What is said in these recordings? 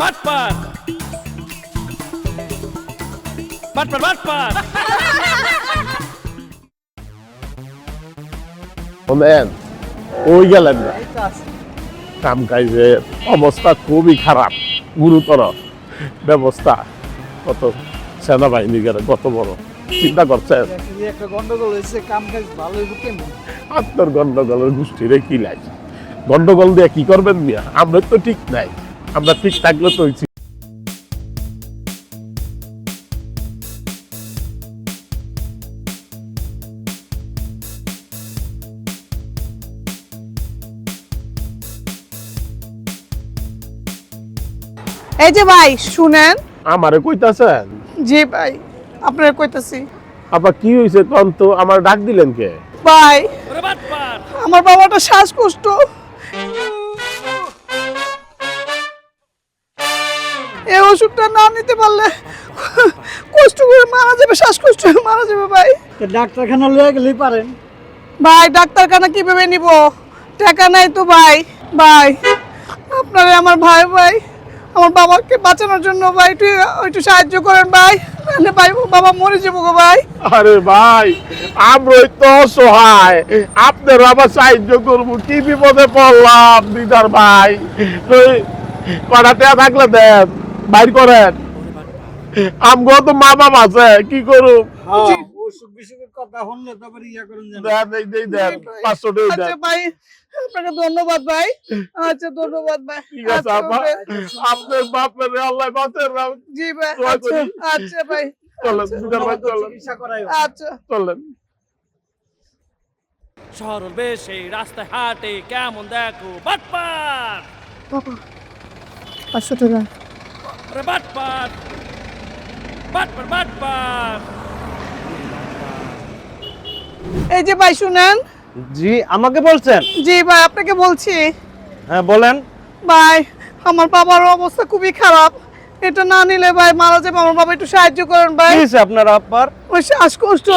বাটপার বাটপার বাটপার শোনেন ওই গেলেন না? কাম কাজের অবস্থা খুবই খারাপ গুরুতর ব্যবস্থা। কত সেনাবাহিনী গেলে কত বড় চিন্তা করছেন? একটা গন্ডগোল হয়েছে কাম কাজ ভালো আপনার গন্ডগোলের গোষ্ঠীরে কি লাগে গন্ডগোল দিয়ে কি করবেন মিয়া? আমরা তো ঠিক নাই। আমরা ঠিক থাকলে তো হইছি। এই যে ভাই শুনেন। আমারে কইতাছেন? জি ভাই আপনার কইতাছি। আবার কি হয়েছে কন তো? আমার ডাক দিলেন কে? ভাই আমার বাবাটা শ্বাসকষ্ট। ওষুধটা না নিতে পারলে কষ্ট করে মারা যাবে শ্বাসকষ্ট মারা যাবে ভাই। ডাক্তারখানা লয়ে গেলেই পারেন। ভাই ডাক্তারখানা কীভাবে নিব? টাকা নাই তো ভাই ভাই। আপনারে আমার ভাই ভাই আমার বাবাকে বাঁচানোর জন্য ভাই একটু একটু সাহায্য করেন ভাই নাহলে ভাই বাবা মরে যাব গো ভাই। আরে ভাই আমরাই তো সহায় আপনার আবার সাহায্য করব কি বিপদে পড়লাম দিদার ভাই? ওই পাড়াতে থাকলে দেন। বাইর করেন। আমগো তো মা বাবা আছে কি ইয়া পাঁচশো টাকা আচ্ছা ভাই আপনাকে ধন্যবাদ ভাই। আচ্ছা ধন্যবাদ ভাই। আচ্ছা, আপা ভাই। আপনার বাপের আল্লাহ বাঁচেন জি ভাই আচ্ছা ভাই আচ্ছা। বেশে রাস্তায় হাটে কেমন দেখো? বাটপার! বাবা পাঁচশো টাকা। ওরে বাটপার বাটপার বাটপার এই যে ভাই শুনেন। জি আমাকে বলছেন? জি ভাই আপনাকে বলছি। হ্যাঁ বলেন। ভাই আমার বাবার অবস্থা খুবই খারাপ। এটা না নিলে ভাই মারা যাবে। আমার বাবা একটু সাহায্য করেন ভাই। কি আপনার আব্বার? ওই শ্বাসকষ্ট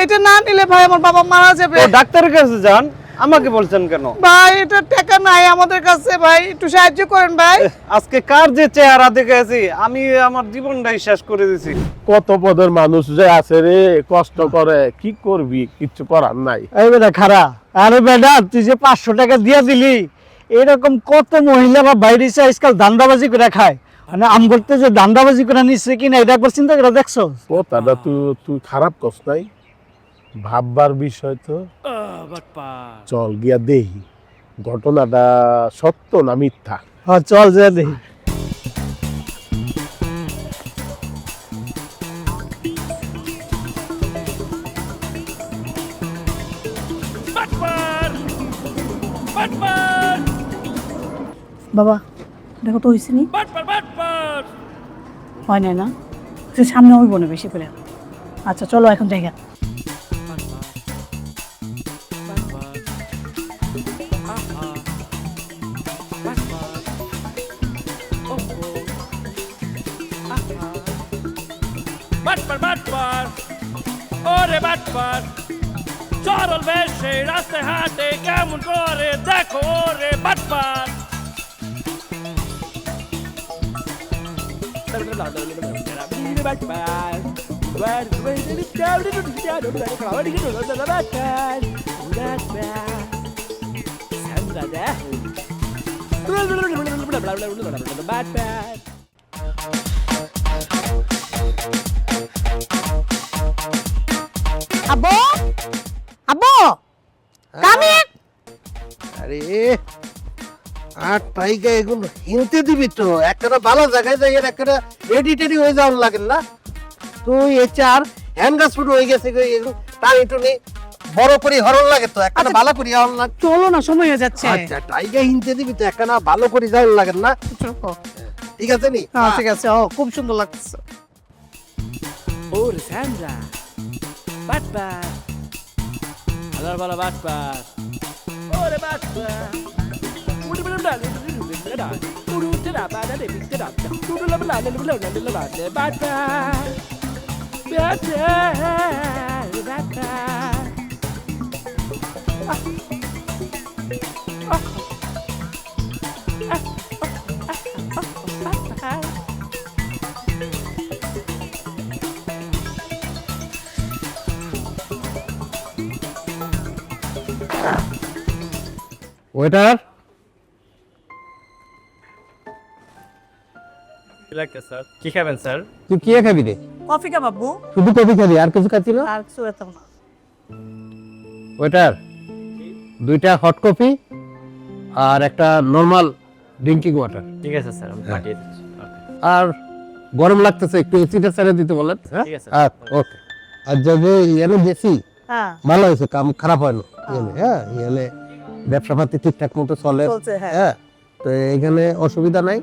এটা না নিলে ভাই আমার বাবা মারা যাবে। ডাক্তারের কাছে যান। আমাকে বলছেন কেন? ভাই এটা টাকা নাই আমাদের কাছে ভাই। একটু সাহায্য করেন ভাই। আজকে কার যে চেহারা দেখেছি আমি আমার জীবনটাই শেষ করে দিছি। কত পদের মানুষ যে আছে রে কষ্ট করে কি করবি? কিচ্ছু করার নাই। এই বেটা খারা আরে বেটা তুই যে পাঁচশো টাকা দিয়া দিলি এরকম কত মহিলা বা বাইরে এসে আজকাল দান্দাবাজি করে খায়? মানে আম করতে যে দান্দাবাজি করে নিচ্ছে কিনা এটা একবার চিন্তা করে দেখছ? কথাটা তুই তুই খারাপ কস নাই? ভাববার বিষয় তো। চল গিয়া দেহি ঘটনাটা সত্য না মিথ্যা? হ্যাঁ চল যে বাটপার বাবা দেখো তো হয়েছে নি? বাটপার বাটপার হয় নাই না? একটু সামনে হইব না বেশি করে। আচ্ছা চলো এখন জায়গা Batman, Batman, åh Batman. Csarol verseny, azt a háték, elmond koré, deko, óré, Batman. Batman. Batman. Batman. আরে টাইগা এগুলো হিনতে দিবি তো একটা ভালো জায়গায় যাই একটা রেডি টেডি হয়ে যাওয়ার লাগে না। তুই এ চার হ্যান্ড গাছ ফুট হয়ে গেছে এগুলো টানি টুনি বড় করে হরণ লাগে তো একটা ভালো করে হরণ লাগে। চলো না সময় হয়ে যাচ্ছে। আচ্ছা টাইগা হিনতে দিবি তো একটা ভালো করে যাওয়ার লাগে না। ঠিক আছে নি? হ্যাঁ ঠিক আছে ও খুব সুন্দর লাগছে balla Batman. Better, better. Waiter লাগতে স্যার? কি খাবেন স্যার? তুই কি খাবি রে? কফি কা বাবু শুধু কফি খাবি আর কিছু খাচ্ছি না? আর কিছু এত না। ওয়েটার দুইটা হট কফি আর একটা নর্মাল ড্রিঙ্কিং ওয়াটার ঠিক আছে স্যার আমি পাঠিয়ে দিচ্ছি। আর গরম লাগতেছে একটু এসিটা ছেড়ে দিতে বলেন। হ্যাঁ ঠিক আছে। ওকে আর যাবে এনে বেশি হ্যাঁ। ভালো হয়েছে কাম খারাপ হয় না। এনে হ্যাঁ এনে ব্যবসা পাতি ঠিকঠাক মতো চলে। হ্যাঁ। হ্যাঁ তো এখানে অসুবিধা নাই।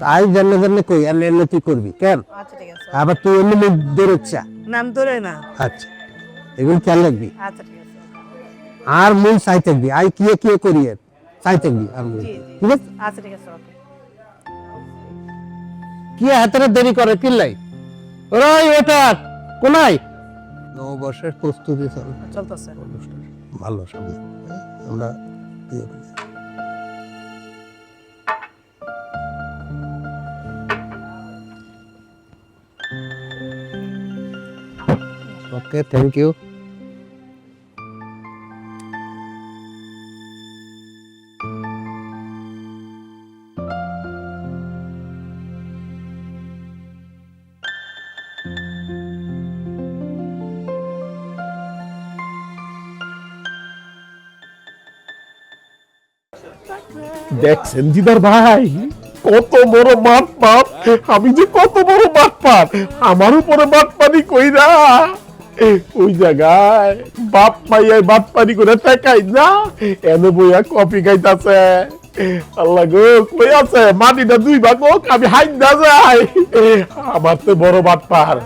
তাই জানলে জানলে কই এনে এনে তুই করবি কেন? আচ্ছা ঠিক আছে। আবার তুই এমনি মুখ দৌড়চ্ছা নাম ধরে না। আচ্ছা এগুলো খেয়াল রাখবি। আচ্ছা ঠিক আছে। আর মুই চাই থাকবি আই কিয়ে কিয়ে করি এর। চাই থাকবি আর জি। ঠিক আছে? আচ্ছা ঠিক আছে কি হাতের দেরি করে কিল্লাই? ওরাই ওটার কোনাই নববর্ষের প্রস্তুতি চলবে চলতেছে। ভালো সবই? আমরা দিয়ে ওকে থ্যাংক ইউ দেখছেন দিদার ভাই, কত বড় মাঠ পাপ আমি যে কত বড় মাঠ পাপ আমার উপরে মাঠ পানি কইরা ওই জায়গায় বাপ মাইয়াই বাপ পানি করে টাকাই না? এনে বইয়া কপি খাইতাছে। আল্লাহ গো, কই আছে? মাটিটা দুই ভাগ আমি হাইন না যাই। আমার তো বড় বাট পার।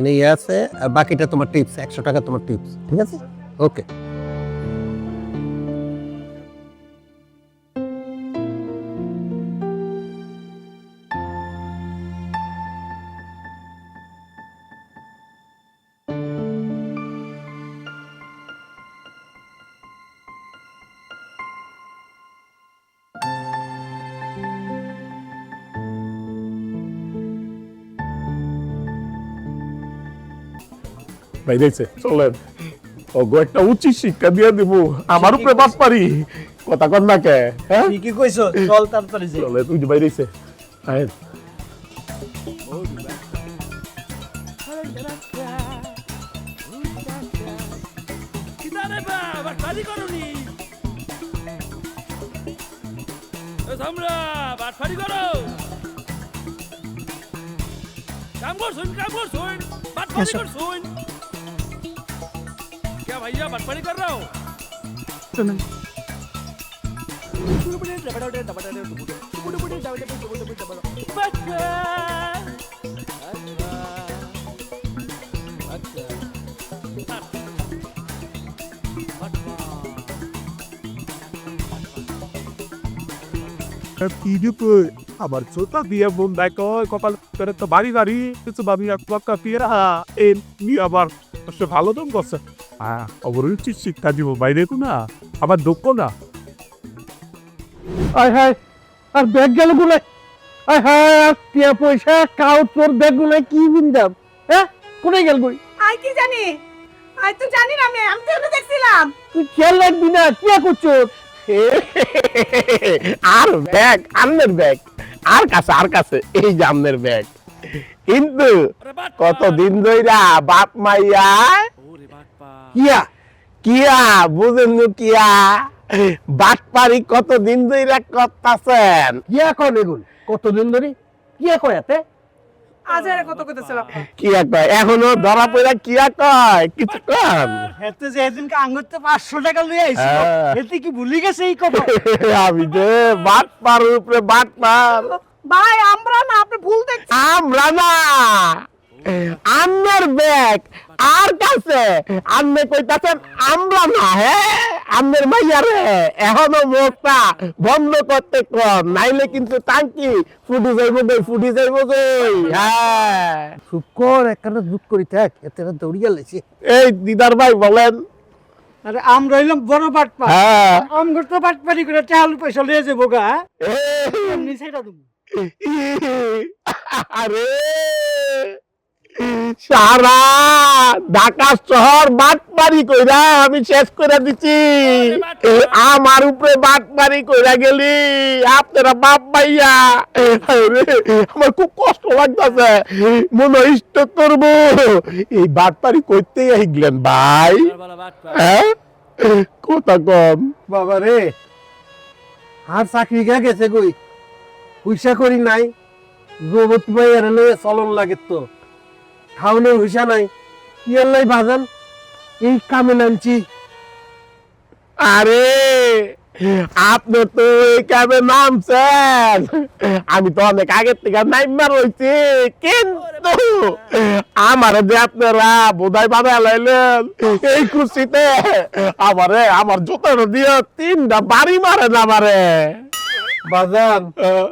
এখানে ইয়ে আছে আর বাকিটা তোমার টিপস একশো টাকা তোমার টিপস ঠিক আছে? ওকে ভাই দেখছে চলেন। ওগো একটা উচিত শিক্ষা দিয়ে দিব। আমার উপরে বাপ পারি। কথা কর না কে হ্যাঁ? ঠিকই কইছো চল তাড়াতাড়ি যাই। চলে তুই এসে আয় কিদারে বা বাটপারি করুনি? এ সামরা বাটপারি করো। কাম করছুন কাম করছুন বাটপারি করছুন। भैया बटपारी कर रहा हो আমার ছোটা দিয়ে বোন দেখো কপাল করে তো বাড়ি বাড়ি কিছু বাবি একটা ফিরা এ নি আবার সে ভালো দম করছে অবরুচি শিক্ষা দিব বাইরে না আবার না। আয় হায় আর ব্যাগ গেল গুলে আয় হায় পয়সা কাউ তোর ব্যাগ গুলে কি বিন্দাম? হ্যাঁ? কোনে গেল গই আই কি জানি? আই তো জানি না আমি আমি তো দেখছিলাম। তুই খেয়াল রাখবি না করছ আর ব্যাগ আমনের ব্যাগ। আর কাছে আর কাছে এই ব্যাগ। কিন্তু কতদিন ধইরা বাপ মাইয়া কিয়া? কিয়া? বুঝেন নু কিয়া? বাটপারি কতদিন ধইরা করতাছেন? কিয়া কয় এগুল কতদিন ধরে? কিয়া কয় এতে? আজ আর কত কইতেছিলাম কিয়া কয়? এখনও ধরা পড়া কিয়া কয়? কিছু কন? হেতে যে এদিনকে আঙ্গুরতে পাঁচশো টাকা লই আইছিল হ্যাঁ। এতে কি ভুলি গেছে এই কথা আমি যে বাটপার উপরে বাটপার। ভাই আমরা না আপনি ভুল দেখছেন। আমরা না। আন্নার ব্যাগ। আর কাছে? আন্নে কইতাছেন আমরা না হ্যাঁ আমের মাইয়ারে এখনও মুখটা বন্ধ করতে কর নাইলে কিন্তু টাঙ্কি ফুটি যাইব গই ফুটি যাইব গই হ্যাঁ। চুপ কর একখানা দুঃখ করি থাক এতে দৌড়িয়া লেছে এই দিদার ভাই বলেন। আরে আমরা হইলাম বড় বাটপা হ্যাঁ। আমগর তো বাটপারি করে টাহাল পয়সা লিয়ে যাব গা। এই, এমনি সেটা তুমি আরে। সারা ঢাকা শহর বাটপারি কইরা আমি শেষ করে দিচ্ছি আমার উপরে কইরা গেলি। আপনারা বাপ ভাইয়া। আমার খুব কষ্ট লাগতেছে। মনে ইষ্ট করব। এই ভাই। হ্যাঁ? কথা কম। বাবা রে, আর চাকরি গা গেছে কই? পয়সা করি নাই। গোবত ভাই আর লয়ে চলন লাগে তো। খাওয়ানোর হুইসা নাই। ইয়ার লাই বাজান এই কামে নামছি। আরে আপনি তো এই ক্যাবে নামছেন। আমি তো অনেক আগের থেকে নাইমা রয়েছি কিন্তু আমার যে আপনারা বোধাই বাবা লাইলেন এই খুশিতে আমারে আমার জুতাটা দিয়ে তিনটা বাড়ি মারেন আমারে। বাজান আহ,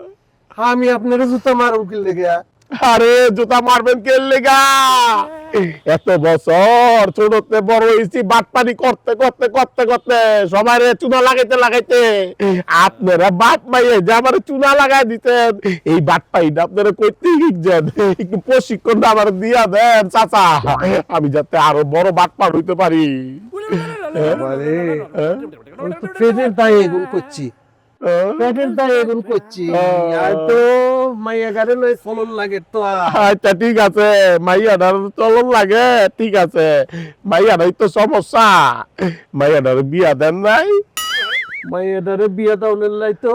আমি আপনার জুতা মারুম কি লেগে আরে জুতা মারবেন কে লেগা এত বছর ছোটতে বড় হয়েছি বাটপানি করতে করতে করতে করতে সবাই চুনা লাগাইতে লাগাইতে আপনারা বাট মাইয়ে যে আমার চুনা লাগাই দিতেন এই বাট পাইটা আপনারা করতে গিয়েছেন একটু প্রশিক্ষণ আমার দিয়া দেন চাচা আমি যাতে আরও বড় বাট পার হইতে পারি হ্যাঁ? করছি হ্যাঁ? করছি। আর তো মাইয়া লই চলন লাগে তো। আচ্ছা ঠিক আছে। মাইয়াটার চলন লাগে ঠিক আছে। মাইয়াটাই তো সমস্যা। মাইয়াটার বিয়া দেন নাই। মাইয়াটারে বিয়া দাউনের লাই তো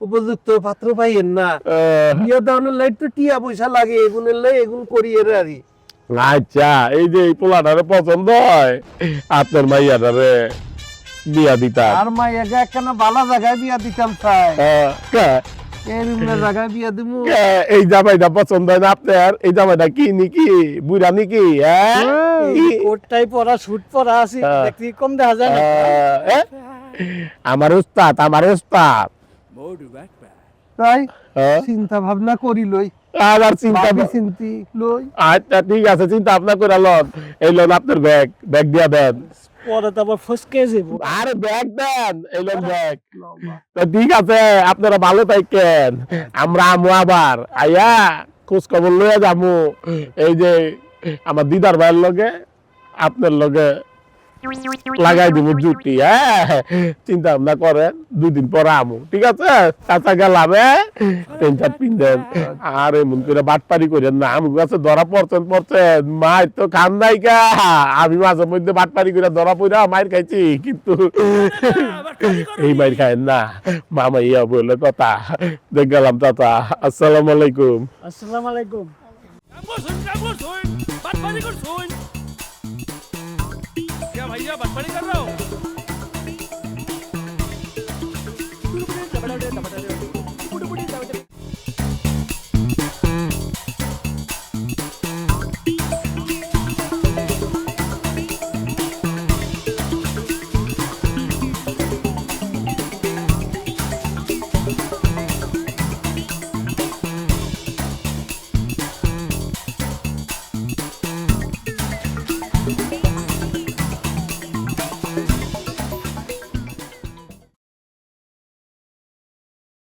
উপযুক্ত পাত্র পাইয়েন না। আহ, বিয়া দাউনের লাই তো টিয়া পয়সা লাগে এগুনের লাই এগুন করি এর আরি আচ্ছা এই যে এই পোলাটারে পছন্দ হয় আপনার মাইয়াটারে বিয়া দিতাম। আর মাইয়া গা একখানা বালা জায়গায় বিয়া দিতাম চাই এই কে? এই জামাইটা পছন্দ হয় না আপনার? এই জামাইটা কি নাকি? বুড়া নাকি? হ্যাঁ কোটটাই পরা স্যুট পরা আছে হ্যাঁ। দেখতে কম দেখা যায় না। আমার উস্তাদ আমার উস্তাদ। তাই? হ্যাঁ? চিন্তা ভাবনা করি লই। আর চিন্তা লই। আচ্ছা ঠিক আছে চিন্তা আপনার করে লন। এই লোন আপনার ব্যাগ ব্যাগ দিয়া দেন। পরে তো আবার ফসকে যাব আরে ব্যাগ দেন এই লোন ব্যাগ তো ঠিক আছে আপনারা ভালো থাকেন। আমরা আমু আবার। আয়া খোঁজ খবর লইয়া যামু। এই যে আমার দিদার ভাইয়ের লগে আপনার লগে লাগাই দিব জুটি হ্যাঁ? চিন্তা ভাবনা করেন দুদিন পরে আমু ঠিক আছে? চাচা গেলাম হ্যাঁ পেন্টার পিন্দেন। আর এমন করে বাটপারি করেন না আমি কাছে ধরা পড়ছেন পড়ছেন। মায়ের তো খান নাই কা আমি মাঝে মধ্যে বাটপারি করে ধরা পড়া মায়ের খাইছি কিন্তু এই মায়ের খায়েন না। মামা ইয়া বললে কথা। দেখ গেলাম চাচা আসসালামু আলাইকুম। আসসালামু আলাইকুম। भैया बटपारी कर रहे हो